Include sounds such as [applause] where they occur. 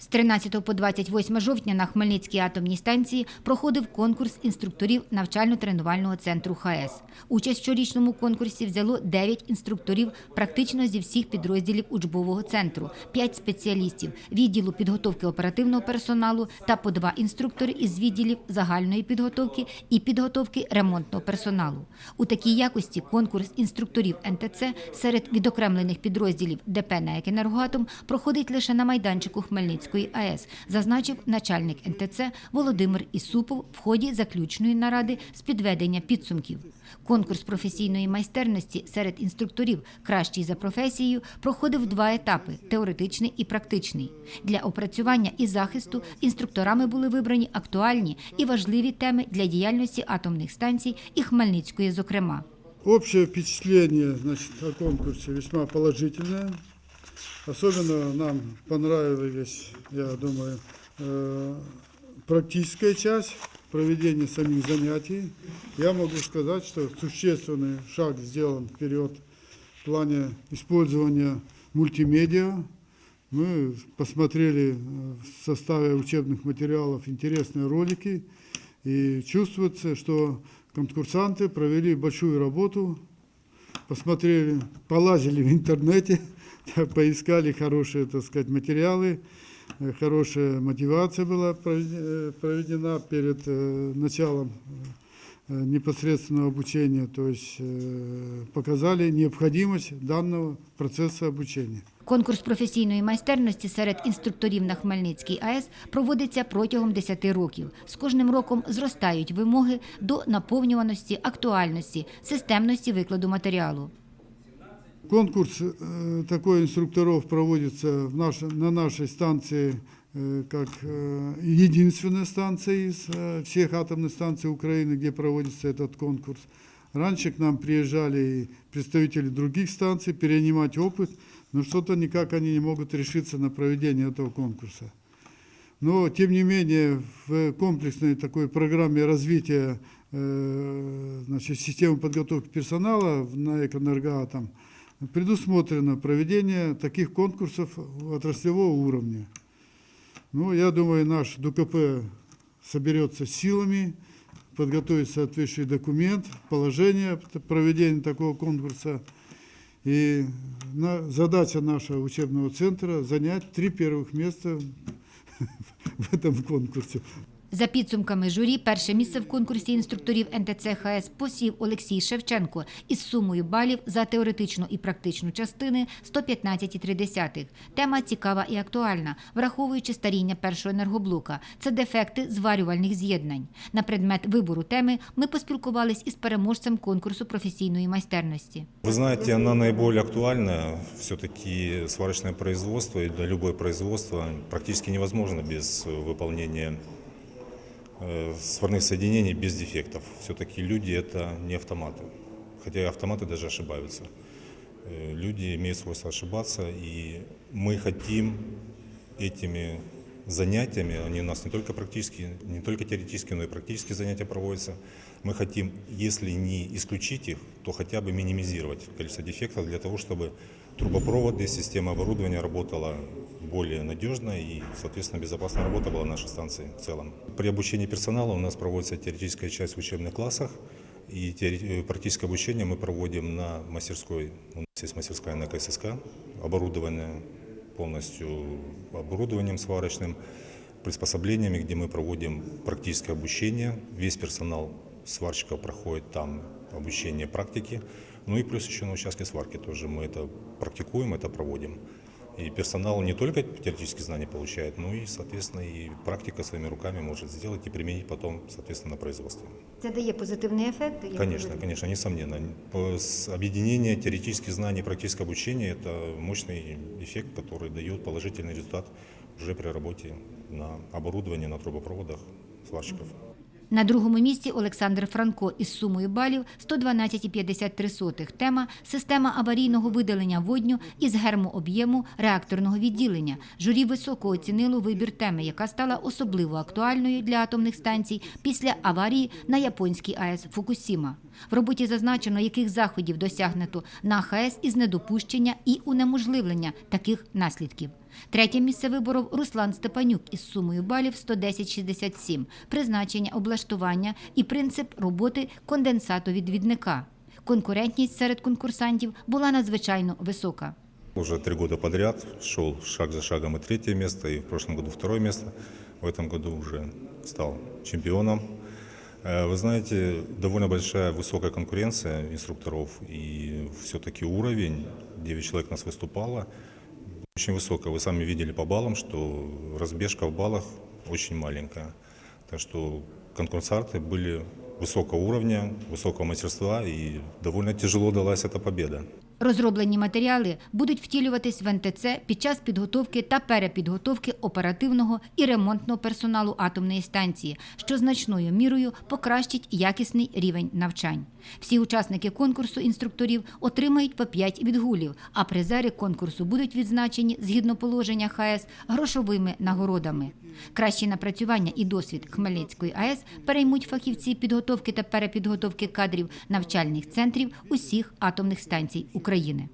З 13 по 28 жовтня на Хмельницькій атомній станції проходив конкурс інструкторів навчально-тренувального центру ХАЕС. Участь в щорічному конкурсі взяло 9 інструкторів практично зі всіх підрозділів учбового центру, 5 спеціалістів відділу підготовки оперативного персоналу та по два інструктори із відділів загальної підготовки і підготовки ремонтного персоналу. У такій якості конкурс інструкторів НТЦ серед відокремлених підрозділів ДП «НАЕК «Енергоатом» проходить лише на майданчику Хмельницької АЕС, зазначив начальник НТЦ Володимир Ісупов в ході заключної наради з підведення підсумків. Конкурс професійної майстерності серед інструкторів кращий за професією проходив два етапи теоретичний і практичний. Для опрацювання і захисту інструкторами були вибрані актуальні і важливі теми для діяльності атомних станцій і Хмельницької, зокрема. Общее впечатление значит, о конкурсе весьма положительное. Особенно нам понравилась, я думаю, э, практическая часть проведения самих занятий. Я могу сказать, что существенный шаг сделан вперед в плане использования мультимедиа. Мы посмотрели э, в составе учебных материалов интересные ролики, и чувствуется, что конкурсанты провели большую работу, посмотрели, полазили в интернете, [laughs] поискали хорошие, так сказать, материалы, э, хорошая мотивация была проведе- э, проведена перед э, началом э, непосредственного обучения, то есть э, показали необходимость данного процесса обучения. Конкурс професійної майстерності серед інструкторів на Хмельницькій АЕС проводиться протягом 10 років. З кожним роком зростають вимоги до наповнюваності, актуальності, системності викладу матеріалу. Конкурс э, такой инструкторов проводится в наш- на нашей станции э, как э, единственная станция из всех атомных станций Украины, где проводится этот конкурс. Раньше к нам приезжали представители других станций перенимать опыт, но что-то никак они не могут решиться на проведение этого конкурса. Но, тем не менее, в комплексной такой программе развития значит, системы подготовки персонала на «Экоэнергоатом» предусмотрено проведение таких конкурсов отраслевого уровня. Ну, я думаю, наш ДУКП соберется силами, подготовит соответствующий документ, положение проведения такого конкурса. И задача нашего учебного центра занять три первых места [laughs] в этом конкурсе. За підсумками журі, перше місце в конкурсі інструкторів НТЦ ХС посів Олексій Шевченко із сумою балів за теоретичну і практичну частини 115,3. Тема цікава і актуальна, враховуючи старіння першого енергоблока. Це дефекти зварювальних з'єднань. На предмет вибору теми ми поспілкувались із переможцем конкурсу професійної майстерності. Вы знаете, она наиболее актуальна. Все-таки сварочное производство и для любое производство практически невозможно без э, выполнения э, сварных соединений без дефектов. Все-таки люди это не автоматы. Хотя и автоматы даже ошибаются. Э, Люди имеют свойство ошибаться, и мы хотим этими занятиями, они у нас не только практические, не только теоретические, но и практические занятия проводятся. Мы хотим, если не исключить их, то хотя бы минимизировать количество дефектов для того, чтобы трубопроводы, система оборудования работала более надежно и, соответственно, безопасная работа была нашей станции в целом. При обучении персонала у нас проводится теоретическая часть в учебных классах, и теоре- э, практическое обучение мы проводим на мастерской. У нас есть мастерская на КССК, оборудованная полностью оборудованием сварочным, приспособлениями, где мы проводим практическое обучение. Весь персонал сварщиков проходит там обучение практики. Ну и плюс еще на участке сварки тоже мы это практикуем, это проводим. И персонал не только теоретические знания получает, но и, соответственно, и практика своими руками может сделать и применить потом, соответственно, на производстве. Це дає позитивний ефект. Конечно, конечно, несомненно. По- с- Объединение теоретических знаний и практического обучения – это мощный эффект, который дает положительный результат уже при работе на оборудовании, на трубопроводах сварщиков. На другому місці Олександр Франко із сумою балів 112,53. Тема система аварійного видалення водню із гермооб'єму реакторного відділення. Журі високо оцінило вибір теми, яка стала особливо актуальною для атомних станцій після аварії на японській АЕС Фукусіма. В роботі зазначено, яких заходів досягнуто на ХАЕС із недопущення і унеможливлення таких наслідків. Третє місце виборов Руслан Степанюк із сумою балів 110-67, призначення, облаштування і принцип роботи конденсатовідвідника. Конкурентність серед конкурсантів була надзвичайно висока. Уже три года подряд шел шаг за шагом и третье место, и в прошлом году второе место. В этом году уже стал чемпионом. Э, Вы знаете, довольно большая высокая конкуренция инструкторов, и все-таки уровень, 9 человек нас выступало, очень высокая. Вы сами видели по баллам, что разбежка в баллах очень маленькая. Так что конкурсанты были высокого уровня, высокого мастерства, и довольно тяжело далась эта победа. Розроблені матеріали будуть втілюватись в НТЦ під час підготовки та перепідготовки оперативного і ремонтного персоналу атомної станції, що значною мірою покращить якісний рівень навчань. Всі учасники конкурсу інструкторів отримають по 5 відгулів, а призери конкурсу будуть відзначені згідно положення ХАЕС грошовими нагородами. Кращі напрацювання і досвід Хмельницької АЕС переймуть фахівці підготовки та перепідготовки кадрів навчальних центрів усіх атомних станцій України.